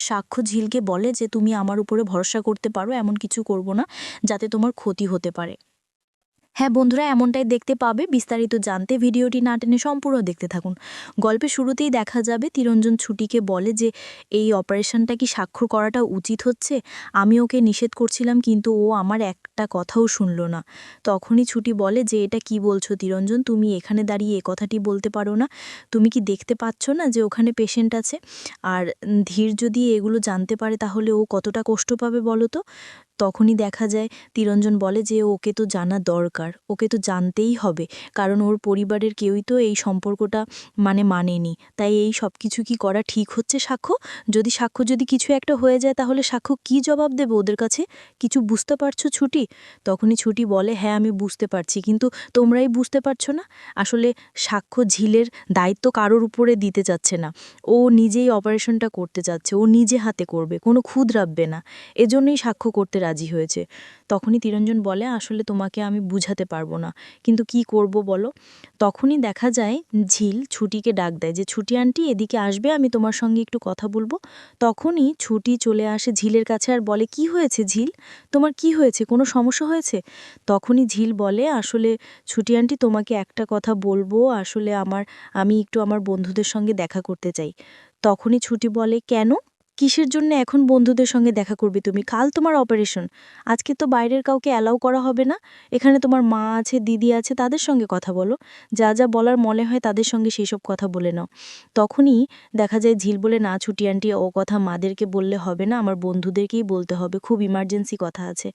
সাক্ষ্য ঝিলকে বলে যে, তুমি আমার উপরে ভরসা করতে পারো, এমন কিছু করব না, যাতে তোমার ক্ষতি হতে পারে। হ্যাঁ বন্ধুরা, এমনটাই দেখতে পাবে। বিস্তারিত জানতে ভিডিওটি না টেনে সম্পূর্ণ দেখতে থাকুন। গল্পের শুরুতেই দেখা যাবে, তিরঞ্জন ছুটিকে বলে যে, এই অপারেশনটা কি স্বাক্ষর করাটা উচিত হচ্ছে? আমি ওকে নিষেধ করছিলাম, কিন্তু ও আমার একটা কথাও শুনলো না। তখনই ছুটি বলে যে, এটা কি বলছো তিরঞ্জন? তুমি এখানে দাঁড়িয়ে এ কথাটি বলতে পারো না। তুমি কি দেখতে পাচ্ছ না যে, ওখানে পেশেন্ট আছে? আর ধীর যদি এগুলো জানতে পারে, তাহলে ও কতটা কষ্ট পাবে বলো তো? তখনই দেখা যায় তিরঞ্জন বলে যে ওকে তো জানা দরকার, ওকে তো জানতেই হবে। কারণ ওর পরিবারের কেউই তো এই সম্পর্কটা মানে মানেনি। তাই এই সব কিছু কি করা ঠিক হচ্ছে সাক্ষ্য? যদি সাক্ষ্য যদি কিছু একটা হয়ে যায় তাহলে সাক্ষ্য কি জবাব দেবে ওদের কাছে? কিছু বুঝতে পারছ ছুটি? তখনই ছুটি বলে হ্যাঁ আমি বুঝতে পারছি, কিন্তু তোমরাই বুঝতে পারছ না? আসলে সাক্ষ্য ঝিলের দায়িত্ব কারোর উপরে দিতে চাচ্ছে না। ও নিজেই অপারেশনটা করতে চাচ্ছে, ও নিজে হাতে করবে, কোনো খুদ রাখবে না। এজন্যই সাক্ষ্য করতে রাজি হয়েছে। তখনই তিরঞ্জন বলে, আসলে তোমাকে আমি বুঝাতে পারব না। কিন্তু কি করব বলো? তখনই দেখা যায় ঝিল ছুটিকে ডাক দেয় যে, ছুটি আন্টি, এদিকে আসবে, আমি তোমার সঙ্গে একটু কথা বলব। তখনই ছুটি চলে আসে ঝিলের কাছে আর বলে, কি হয়েছে ঝিল? তোমার কি হয়েছে? কোনো সমস্যা হয়েছে? তখনই ঝিল বলে, আসলে ছুটি আন্টি, তোমাকে একটা কথা বলব। আসলে আমার, আমি একটু আমার বন্ধুদের সঙ্গে দেখা করতে চাই। তখনই ছুটি বলে, কেন? কিসের জন্য এখন বন্ধুদের সঙ্গে দেখা করবে তুমি? কাল তোমার অপারেশন আজকে তো বাইরের কাউকে অ্যালাউ করা হবে না। এখানে তোমার মা আছে, দিদি আছে, তাদের সঙ্গে কথা বলো। যা যা বলার মনে হয় তাদের সঙ্গে সেই সব কথা বলে নাও। তখনই দেখা যায় ঝিল বলে, না, ছুটি আন্টি, ও কথা মাদেরকে বললে হবে না। আমার বন্ধুদেরকেই বলতে হবে। খুব ইমার্জেন্সি কথা আছে।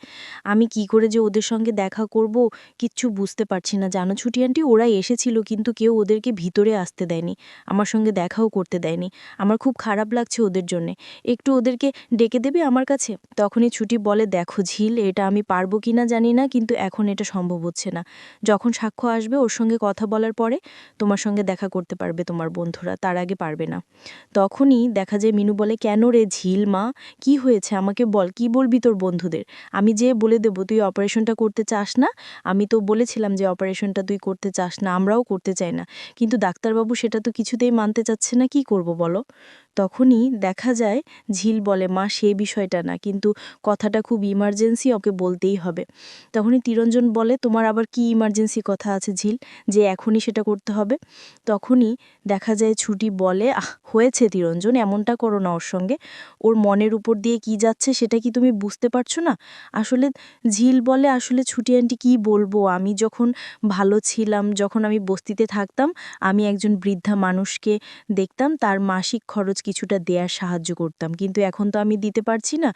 আমি কি করে যে ওদের সঙ্গে দেখা করব? কিচ্ছু বুঝতে পারছি না। জানো ছুটি আন্টি ওরা এসেছিল, কিন্তু কেউ ওদেরকে ভিতরে আসতে দেয়নি। আমার সঙ্গে দেখাও করতে দেয়নি। আমার খুব খারাপ লাগছে ওদের জন্যে। একটু ওদেরকে ডেকে দেবে আমার কাছে। তখনই ছুটি বলে, দেখো ঝিল, এটা আমি পারব কি না জানি না, কিন্তু এখন এটা সম্ভব হচ্ছে না। যখন সাক্ষ্য আসবে ওর সঙ্গে কথা বলার পরে তোমার সঙ্গে দেখা করতে পারবে তোমার বন্ধুরা, তার আগে পারবে না। তখনই দেখা যায় মিনু বলে, কেন রে ঝিল মা? কি হয়েছে? আমাকে বল, কি বলবি তোর বন্ধুদের? আমি যে বলে দেবো, তুই অপারেশনটা করতে চাস না? আমি তো বলেছিলাম যে অপারেশনটা তুই করতে চাস না, আমরাও করতে চাই না। কিন্তু ডাক্তারবাবু সেটা তো কিছুতেই মানতে চাচ্ছে না, কি করব বলো? তখনই দেখা যায় ঝিল বলে, মা, সে বিষয়টা না, কিন্তু কথাটা খুব ইমার্জেন্সি ওকে বলতেই হবে। তখনই তিরঞ্জন বলে, তোমার আবার কি ইমার্জেন্সি কথা আছে ঝিল, যে এখনই সেটা করতে হবে? তখনই দেখা যায় ছুটি বলে হয়েছে তিরঞ্জন, এমনটা করো না ওর সঙ্গে। ওর মনের উপর দিয়ে কি যাচ্ছে সেটা কি তুমি বুঝতে পারছ না? আসলে ঝিল বলে, আসলে ছুটি আন্টি কী বলব? আমি যখন ভালো ছিলাম, যখন আমি বস্তিতে থাকতাম, আমি একজন বৃদ্ধা মানুষকে দেখতাম, তার মাসিক খরচ কিছুটা দেয়ার সাহায্য করতাম। কিন্তু এখন তো আমি দিতে পারছি না।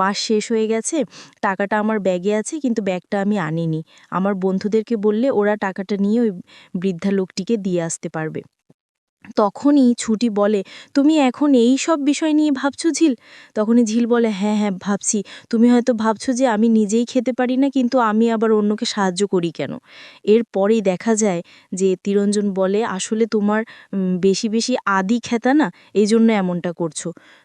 মাস শেষ হয়ে গেছে, টাকাটা আমার ব্যাগে আছে, কিন্তু ব্যাগটা আমি আনিনি। আমার বন্ধুদেরকে বললে ওরা টাকাটা নিয়ে ওই বৃদ্ধা লোকটিকে দিয়ে আসতে পারবে। তখনই ছুটি বলে, তুমি এখন এই সব বিষয় নিয়ে ভাবছ ঝিল? তখনই ঝিল বলে হ্যাঁ হ্যাঁ ভাবছি। তুমি হয়তো ভাবছ যে আমি নিজেই খেতে পারি না, কিন্তু আমি আবার অন্যকে সাহায্য করি কেন? এরপরেই দেখা যায় যে তিরঞ্জন বলে, আসলে তোমার বেশি বেশি আদি খেতা না, এই জন্য এমনটা করছ।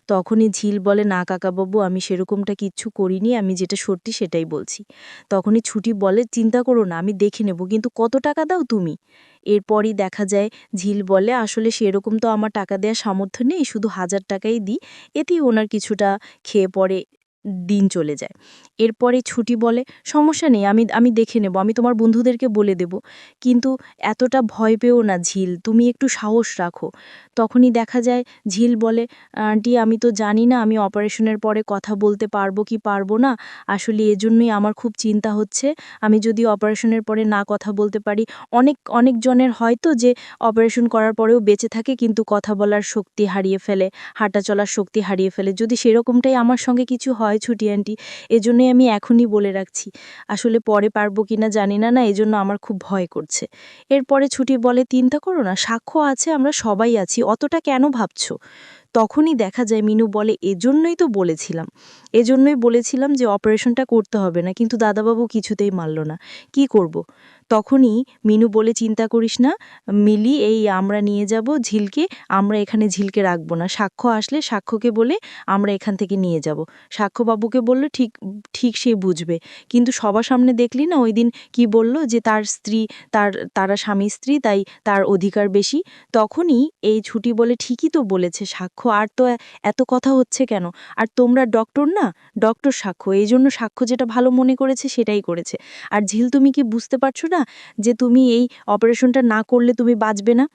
তখনই ঝিল বলে, না, কাকাবাবু, আমি সেরকমটা কিচ্ছু করিনি, আমি যেটা সত্যি সেটাই বলছি। তখনই ছুটি বলে, চিন্তা করো না, আমি দেখে নেব, কিন্তু কত টাকা দাও তুমি? এরপরই দেখা যায়, ঝিল বলে, আসলে সেরকম তো আমার টাকা দেওয়ার সামর্থ্য নেই, শুধু হাজার টাকাই দিই। এতেই ওনার কিছুটা খেয়ে পরে দিন চলে যায়। এরপরে ছুটি বলে, সমস্যা নেই, আমি আমি দেখে নেব, আমি তোমার বন্ধুদেরকে বলে দেব। কিন্তু এতটা ভয় পেও না ঝিল, তুমি একটু সাহস রাখো। তখনই দেখা যায়, ঝিল বলে, আন্টি, আমি তো জানি না, আমি অপারেশনের পরে কথা বলতে পারব কি পারব না। আসলে এজন্যই আমার খুব চিন্তা হচ্ছে। আমি যদি অপারেশনের পরে না কথা বলতে পারি, অনেক অনেকজনের হয়তো যে অপারেশন করার পরেও বেঁচে থাকে, কিন্তু কথা বলার শক্তি হারিয়ে ফেলে, হাঁটা চলার শক্তি হারিয়ে ফেলে। যদি সেরকমটাই আমার সঙ্গে কিছু হয় ছুটি আন্টি, এজন্যই আমি এখনই বলে রাখছি। আসলে পরে পারব কি না জানি না না, এজন্য আমার খুব ভয় করছে। এরপরে ছুটি বলে চিন্তা করো না, সাক্ষ্য আছে, আমরা সবাই আছি, অতটা কেন ভাবছ? তখনই দেখা যায় মিনু বলে, এজন্যই তো বলেছিলাম। এজন্যই বলেছিলাম যে অপারেশনটা করতে হবে না, কিন্তু দাদাবাবু কিছুতেই মানল না। কি করব। তখনই মিনু বলে, চিন্তা করিস না, মিলি, এই আমরা নিয়ে যাব ঝিলকে, আমরা এখানে ঝিলকে রাখব না। সাক্ষ্য আসলে সাক্ষ্যকে বলে আমরা এখান থেকে নিয়ে যাব। সাক্ষ্যবাবুকে বলল, ঠিক ঠিক সে বুঝবে। কিন্তু সবার সামনে দেখলি না, ওই দিন কি বলল যে তার স্ত্রী, তার, তারা স্বামী স্ত্রী, তাই তার অধিকার বেশি। তখনই এই ছুটি বলে, ঠিকই তো বলেছে, সাক্ষ্য আর তো এত কথা হচ্ছে কেন? আর তোমরা ডক্টর না ডক্টর সাক্ষ্য, এই জন্য সাক্ষ্য যেটা ভালো মনে করেছে সেটাই করেছে। আর ঝিল, তুমি কি বুঝতে পারছ না যে তুমি এই অপারেশনটা না করলে তুমি বাঁচবে না?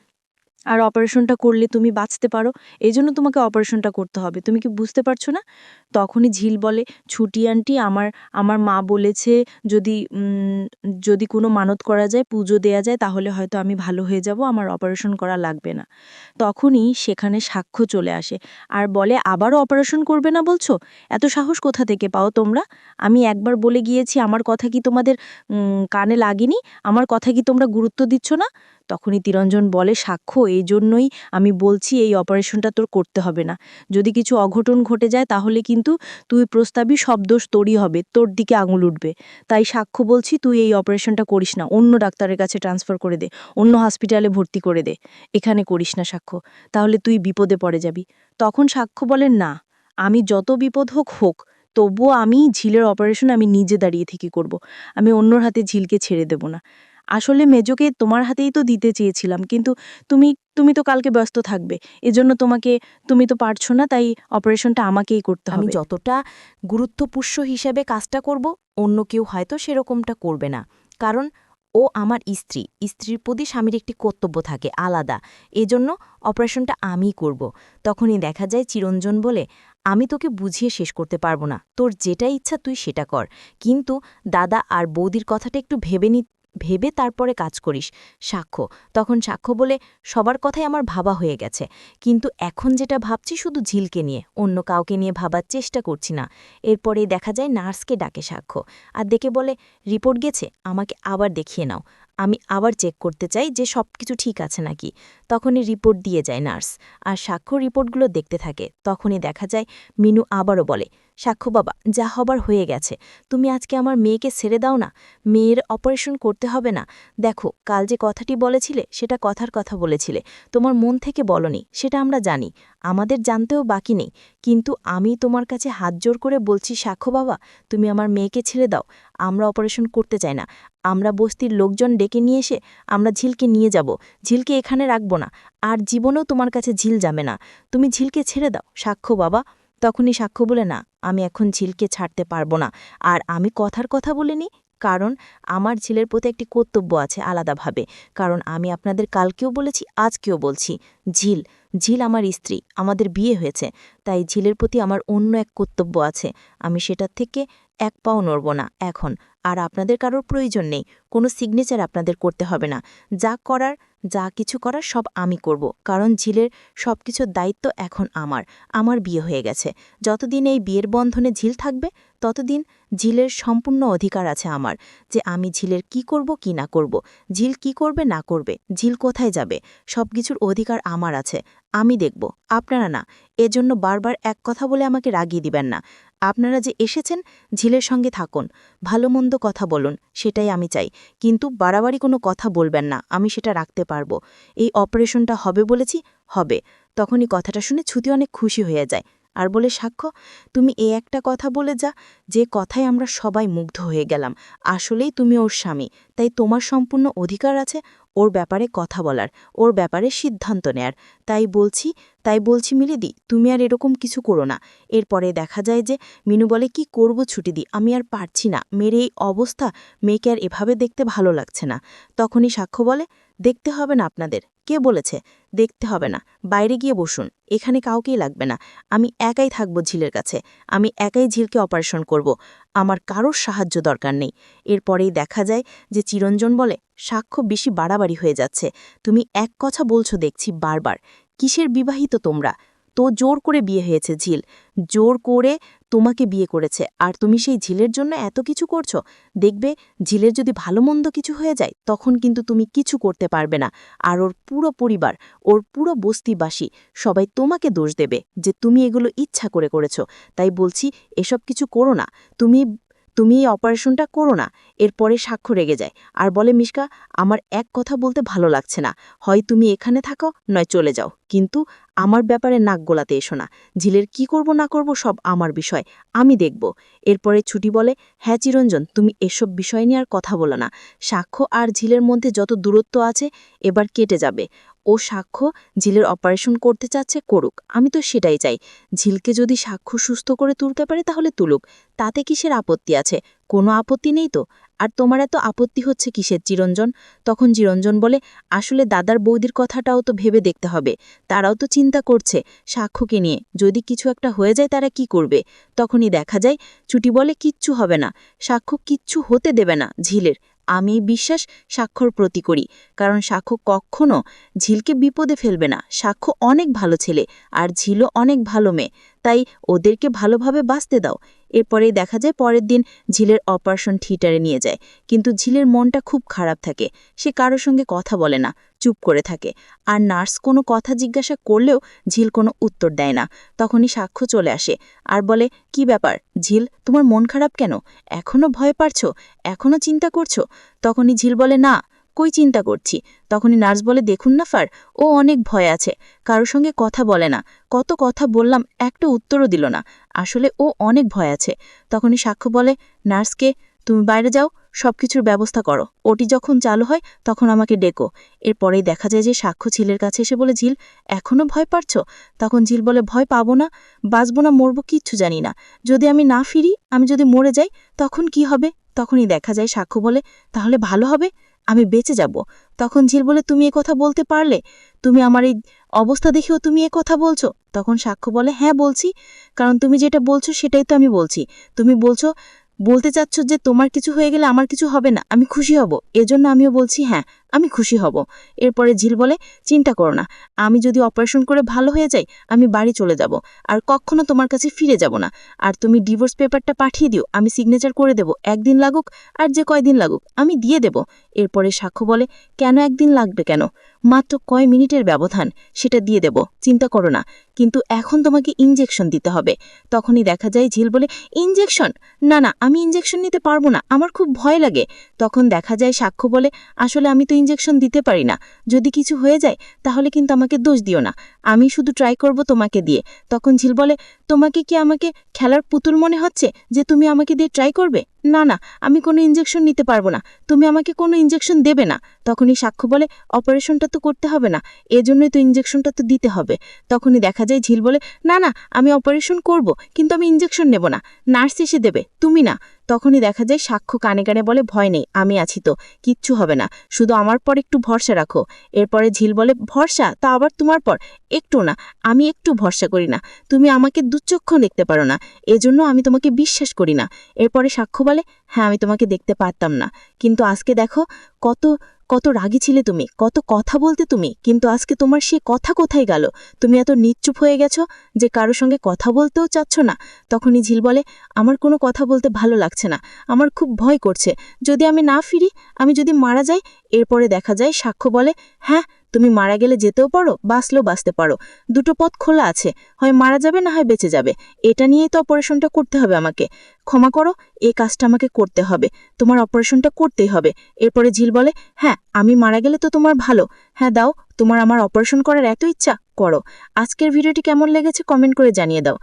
আর অপারেশনটা করলে তুমি বাঁচতে পারো। এই জন্য তোমাকে অপারেশনটা করতে হবে। তুমি কি বুঝতে পারছ না? তখনই ঝিল বলে, ছুটি আন্টি, আমার আমার মা বলেছে যদি যদি কোনো মানত করা যায়, পুজো দেয়া যায়, তাহলে হয়তো আমি ভালো হয়ে যাব, আমার অপারেশন করা লাগবে না। তখনই সেখানে সাক্ষ্য চলে আসে। আর বলে, আবারও অপারেশন করবে না বলছো? এত সাহস কোথা থেকে পাও তোমরা? আমি একবার বলে গিয়েছি, আমার কথা কি তোমাদের কানে লাগেনি? আমার কথা কি তোমরা গুরুত্ব দিচ্ছ না? তখনই তিরঞ্জন বলে, সাক্ষ্য এই জন্যই আমি বলছি এই অপারেশনটা তোর করতে হবে না। যদি কিছু অঘটন ঘটে যায় তাহলে কিন্তু তুই প্রস্তাবই সব দোষ তোরই হবে, তোর দিকে আঙুল উঠবে। তাই সাক্ষ্য বলছি, তুই এই অপারেশনটা করিস না, অন্য ডাক্তারের কাছে ট্রান্সফার করে দে, অন্য হসপিটালে ভর্তি করে দে, এখানে করিস না সাক্ষ্য, তাহলে তুই বিপদে পড়ে যাবি। তখন সাক্ষ্য বলেন না, আমি যত বিপদ হোক হোক, তবুও আমি ঝিলের অপারেশন আমি নিজে দাঁড়িয়ে থেকে করব, আমি অন্যর হাতে ঝিলকে ছেড়ে দেব না। আসলে মেজোকে তোমার হাতেই তো দিতে চেয়েছিলাম কিন্তু তুমি তুমি তো কালকে ব্যস্ত থাকবে এজন্য তোমাকে তুমি তো পারছ না তাই অপারেশনটা আমাকেই করতে হবে। যতটা গুরুত্বপুষ্য হিসেবে কাজটা করব অন্য কেউ হয়তো সেরকমটা করবে না। কারণ ও আমার স্ত্রী স্ত্রীর প্রতি স্বামীর একটি কর্তব্য থাকে আলাদা। এজন্য অপারেশনটা আমিই করব। তখনই দেখা যায় চিরঞ্জন বলে আমি তোকে বুঝিয়ে শেষ করতে পারব না। তোর যেটা ইচ্ছা তুই সেটা কর। কিন্তু দাদা আর বৌদির কথাটা একটু ভেবে নি ভেবে তারপরে কাজ করিস। সাক্ষ্য। তখন সাক্ষ্য বলে, সবার কথাই আমার ভাবা হয়ে গেছে। কিন্তু এখন যেটা ভাবছি শুধু ঝিলকে নিয়ে, অন্য কাউকে নিয়ে ভাবার চেষ্টা করছি না। এরপরে দেখা যায় নার্সকে ডাকে সাক্ষ্য। আর দেখে বলে, রিপোর্ট গেছে, আমাকে আবার দেখিয়ে নাও। আমি আবার চেক করতে চাই যে সব কিছু ঠিক আছে নাকি? তখনই রিপোর্ট দিয়ে যায় নার্স। আর সাক্ষ্য রিপোর্টগুলো দেখতে থাকে। তখনই দেখা যায়, মিনু আবারও বলে সাক্ষ্য বাবা, যা হবার হয়ে গেছে। তুমি আজকে আমার মেয়েকে ছেড়ে দাও না। মেয়ের অপারেশন করতে হবে না। দেখো, কাল যে কথাটি বলেছিলে, সেটা কথার কথা বলেছিলে। তোমার মন থেকে বলনি, সেটা আমরা জানি। আমাদের জানতেও বাকি নেই। কিন্তু আমি তোমার কাছে হাত জোর করে বলছি সাক্ষ্য বাবা, তুমি আমার মেয়েকে ছেড়ে দাও। আমরা অপারেশন করতে চাই না। আমরা বস্তির লোকজন ডেকে নিয়ে এসে আমরা ঝিলকে নিয়ে যাব। ঝিলকে এখানে রাখব না। আর জীবনেও তোমার কাছে ঝিল যাবে না। তুমি ঝিলকে ছেড়ে দাও সাক্ষ্য বাবা। তখনই সাক্ষ্য বলে, না, আমি এখন ঝিলকে ছাড়তে পারব না। আর আমি কথার কথা বলিনি, কারণ আমার ঝিলের প্রতি একটি কর্তব্য আছে আলাদাভাবে। কারণ আমি আপনাদের কালকেও বলেছি, আজকেও বলছি, ঝিল ঝিল আমার স্ত্রী, আমাদের বিয়ে হয়েছে। তাই ঝিলের প্রতি আমার অন্য এক কর্তব্য আছে। আমি সেটার থেকে এক পাও নড়ব না, এখন। আর আপনাদের কারোর প্রয়োজন নেই। কোনো সিগনেচার আপনাদের করতে হবে না। যা করার যা কিছু করার সব আমি করব। কারণ ঝিলের সব কিছুর দায়িত্ব এখন আমার আমার বিয়ে হয়ে গেছে। যতদিন এই বিয়ের বন্ধনে ঝিল থাকবে ততদিন ঝিলের সম্পূর্ণ অধিকার আছে আমার যে আমি ঝিলের কি করব, কি না করব, ঝিল কি করবে, না করবে, ঝিল কোথায় যাবে সব কিছুর অধিকার আমার আছে, আমি দেখব। আপনারা না, এজন্য বারবার এক কথা বলে আমাকে রাগিয়ে দিবেন না। আপনারা যে এসেছেন, ঝিলের সঙ্গে থাকুন, ভালো মন্দ কথা বলুন, সেটাই আমি চাই। কিন্তু বাড়াবাড়ি কোনো কথা বলবেন না, আমি সেটা রাখতে পারব। এই অপারেশনটা হবে বলেছি, হবে। তখনই কথাটা শুনে ছুতি অনেক খুশি হয়ে যায়। আর বলে, সাক্ষ্য, তুমি এ একটা কথা বলে যা, যে কথায় আমরা সবাই মুগ্ধ হয়ে গেলাম। আসলেই তুমি ওর স্বামী। তাই তোমার সম্পূর্ণ অধিকার আছে ওর ব্যাপারে কথা বলার, ওর ব্যাপারে সিদ্ধান্ত নেয়ার। তাই বলছি তাই বলছি, মিলিদি, তুমি আর এরকম কিছু করো না। এরপরে দেখা যায় যে মিনু বলে, কি করব ছুটি দি আমি আর পারছি না। মেয়ের এই অবস্থা মেয়েকে আর এভাবে দেখতে ভালো লাগছে না। তখনই সাক্ষ্য বলে, দেখতে হবে না আপনাদের। কে বলেছে? দেখতে হবে না। বাইরে গিয়ে বসুন। এখানে কাউকেই লাগবে না। আমি একাই থাকব ঝিলের কাছে। আমি একাই ঝিলকে অপারেশন করব। আমার কারোর সাহায্য দরকার নেই। এরপরেই দেখা যায় যে চিরঞ্জন বলে, সাক্ষ্য বেশি বাড়াবাড়ি হয়ে যাচ্ছে। তুমি এক কথা বলছো দেখছি বারবার। কিসের বিবাহিত তোমরা? তো জোর করে বিয়ে হয়েছে ঝিল। জোর করে তোমাকে বিয়ে করেছে। আর তুমি সেই ঝিলের জন্য এত কিছু করছ? দেখবে ঝিলের যদি ভালো মন্দ কিছু হয়ে যায়, তখন কিন্তু তুমি কিছু করতে পারবে না। আর ওর পুরো পরিবার, ওর পুরো বস্তিবাসী সবাই তোমাকে দোষ দেবে যে তুমি এগুলো ইচ্ছা করে করেছ। তাই বলছি, এসব কিছু করো না। তুমি তুমি এই অপারেশনটা করো না এরপরে সাক্ষ্য রেগে যায়। আর বলে, মিশকা, আমার এক কথা বলতে ভালো লাগছে না। হয় তুমি এখানে থাকো, নয় চলে যাও। কিন্তু আমার ব্যাপারে নাক গোলাতে এসো না। ঝিলের কি করব, না করব সব আমার বিষয়। আমি দেখব। এরপরে ছুটি বলে হ্যাঁ চিরঞ্জন, তুমি এসব বিষয় নিয়ে আর কথা বলো না। সাক্ষ্য আর ঝিলের মধ্যে যত দূরত্ব আছে, এবার কেটে যাবে। ও সাক্ষ্য ঝিলের অপারেশন করতে চাচ্ছে করুক। আমি তো সেটাই চাই। ঝিলকে যদি সাক্ষ্য সুস্থ করে তুলতে পারে তাহলে তুলুক। তাতে কিসের আপত্তি আছে? কোনো আপত্তি নেই তো? আর তোমার এত আপত্তি হচ্ছে কিসের চিরঞ্জন? তখন চিরঞ্জন বলে, আসলে দাদার বৌদির কথাটাও তো ভেবে দেখতে হবে। তারাও তো চিন্তা করছে সাক্ষ্যকে নিয়ে। যদি কিছু একটা হয়ে যায় তারা কি করবে? তখনই দেখা যায়, চুটি বলে কিচ্ছু হবে না। সাক্ষ্য কিচ্ছু হতে দেবে না ঝিলের। আমি বিশ্বাস সাক্ষর প্রতি করি। কারণ সাক্ষ্য কখনো ঝিলকে বিপদে ফেলবে না। সাক্ষ্য অনেক ভালো ছেলে, আর ঝিলও অনেক ভালো মেয়ে। তাই ওদেরকে ভালোভাবে বাঁচতে দাও। এরপরেই দেখা যায় পরের দিন ঝিলের অপারেশন থিয়েটারে নিয়ে যায়। কিন্তু ঝিলের মনটা খুব খারাপ থাকে। সে কারোর সঙ্গে কথা বলে না, চুপ করে থাকে। আর নার্স কোনো কথা জিজ্ঞাসা করলেও ঝিল কোনো উত্তর দেয় না। তখনই সাক্ষ্য চলে আসে। আর বলে, কি ব্যাপার? ঝিল, তোমার মন খারাপ কেন? এখনও ভয় পারছ? এখনও চিন্তা করছ? তখনই ঝিল বলে, না কই চিন্তা করছি। তখনই নার্স বলে, দেখুন না ফার ও অনেক ভয় আছে। কারোর সঙ্গে কথা বলে না। কত কথা বললাম, একটা উত্তরও দিল না। আসলে ও অনেক ভয় আছে। তখনই সাক্ষ্য বলে, নার্সকে, তুমি বাইরে যাও সব কিছুর ব্যবস্থা করো। ওটি যখন চালু হয়, তখন আমাকে ডেকো। এরপরেই দেখা যায় যে সাক্ষ্য ঝিলের কাছে এসে বলে, ঝিল এখনও ভয় পারছ তখন ঝিল বলে, ভয় পাবো না, বাঁচবো না, মরবো, কিচ্ছু জানি না। যদি আমি না ফিরি, আমি যদি মরে যাই, তখন কি হবে? তখনই দেখা যায় সাক্ষ্য বলে, তাহলে ভালো হবে। আমি বেঁচে যাব। তখন ঝিল বলে, তুমি এ কথা বলতে পারলে? তুমি আমার এই অবস্থা দেখেও তুমি এ কথা বলছো? তখন সাক্ষ্য বলে হ্যাঁ বলছি। কারণ তুমি যেটা বলছো সেটাই তো আমি বলছি। তুমি বলছো, বলতে চাচ্ছ যে তোমার কিছু হয়ে গেলে আমার কিছু হবে না। আমি খুশি হব। এজন্য আমিও বলছি হ্যাঁ আমি খুশি হব। এরপরে ঝিল বলে, চিন্তা করো না, আমি যদি অপারেশন করে ভালো হয়ে যাই, আমি বাড়ি চলে যাব। আর কখনো তোমার কাছে ফিরে যাব না। আর তুমি ডিভোর্স পেপারটা পাঠিয়ে দিও, আমি সিগনেচার করে দেব। একদিন লাগুক, আর যে কয়দিন লাগুক, আমি দিয়ে দেব। এরপরে সাক্ষ্য বলে, কেন একদিন লাগবে কেন? মাত্র কয় মিনিটের ব্যবধান, সেটা দিয়ে দেব। চিন্তা করো না, কিন্তু এখন তোমাকে ইঞ্জেকশন দিতে হবে। তখনই দেখা যায় ঝিল বলে ইঞ্জেকশন না না, আমি ইঞ্জেকশন নিতে পারব না, আমার খুব ভয় লাগে। তখন দেখা যায় সাক্ষ্য বলে, আসলে আমি তো ইঞ্জেকশন দিতে পারি না। যদি কিছু হয়ে যায়, তাহলে কিন্তু আমাকে দোষ দিও না। আমি শুধু ট্রাই করব তোমাকে দিয়ে। তখন ঝিল বলে, তোমাকে কি আমাকে খেলার পুতুল মনে হচ্ছে যে তুমি আমাকে দিয়ে ট্রাই করবে? না না, আমি কোনো ইঞ্জেকশন নিতে পারব না। তুমি আমাকে কোনো ইঞ্জেকশন দেবে না। তখনই সাক্ষ্য বলে অপারেশনটা তো করতে হবে না। এজন্যই তো ইঞ্জেকশনটা তো দিতে হবে। তখনই দেখা যায় ঝিল বলে, না না, আমি অপারেশন করব, কিন্তু আমি ইঞ্জেকশন নেব না। নার্স এসে দেবে, তুমি না। তখনই দেখা যায় সাক্ষ্য কানে কানে বলে, ভয় নেই, আমি আছি তো, কিচ্ছু হবে না। শুধু আমার পর একটু ভরসা রাখো। এরপরে ঝিল বলে, ভরসা? তা আবার তোমার পর? একটু না, আমি একটু ভরসা করি না। তুমি আমাকে দুচক্ষণ দেখতে পারো না। এজন্য আমি তোমাকে বিশ্বাস করি না। এরপরে সাক্ষ্য বলে হ্যাঁ আমি তোমাকে দেখতে পারতাম না। কিন্তু আজকে দেখো, কত কত রাগী ছিলে তুমি, কত কথা বলতে তুমি। কিন্তু আজকে তোমার সে কথা কোথায় গেল? তুমি এত নিচ্চুপ হয়ে গেছো যে কারোর সঙ্গে কথা বলতেও চাচ্ছ না। তখনই ঝিল বলে, আমার কোনো কথা বলতে ভালো লাগছে না। আমার খুব ভয় করছে। যদি আমি না ফিরি, আমি যদি মারা যাই, এরপরে দেখা যায়, সাক্ষ্য বলে হ্যাঁ তুমি মারা গেলে যেতেও পারো, বাঁচলেও বাঁচতে পারো। দুটো পথ খোলা আছে, হয় মারা যাবে না হয় বেঁচে যাবে। এটা নিয়েই তো অপারেশনটা করতে হবে আমাকে। ক্ষমা করো, এই কাজটা আমাকে করতে হবে। তোমার অপারেশনটা করতেই হবে। এরপরে ঝিল বলে হ্যাঁ আমি মারা গেলে তো তোমার ভালো। হ্যাঁ দাও, তোমার আমার অপারেশন করার এত ইচ্ছা, করো। আজকের ভিডিওটি কেমন লেগেছে কমেন্ট করে জানিয়ে দাও।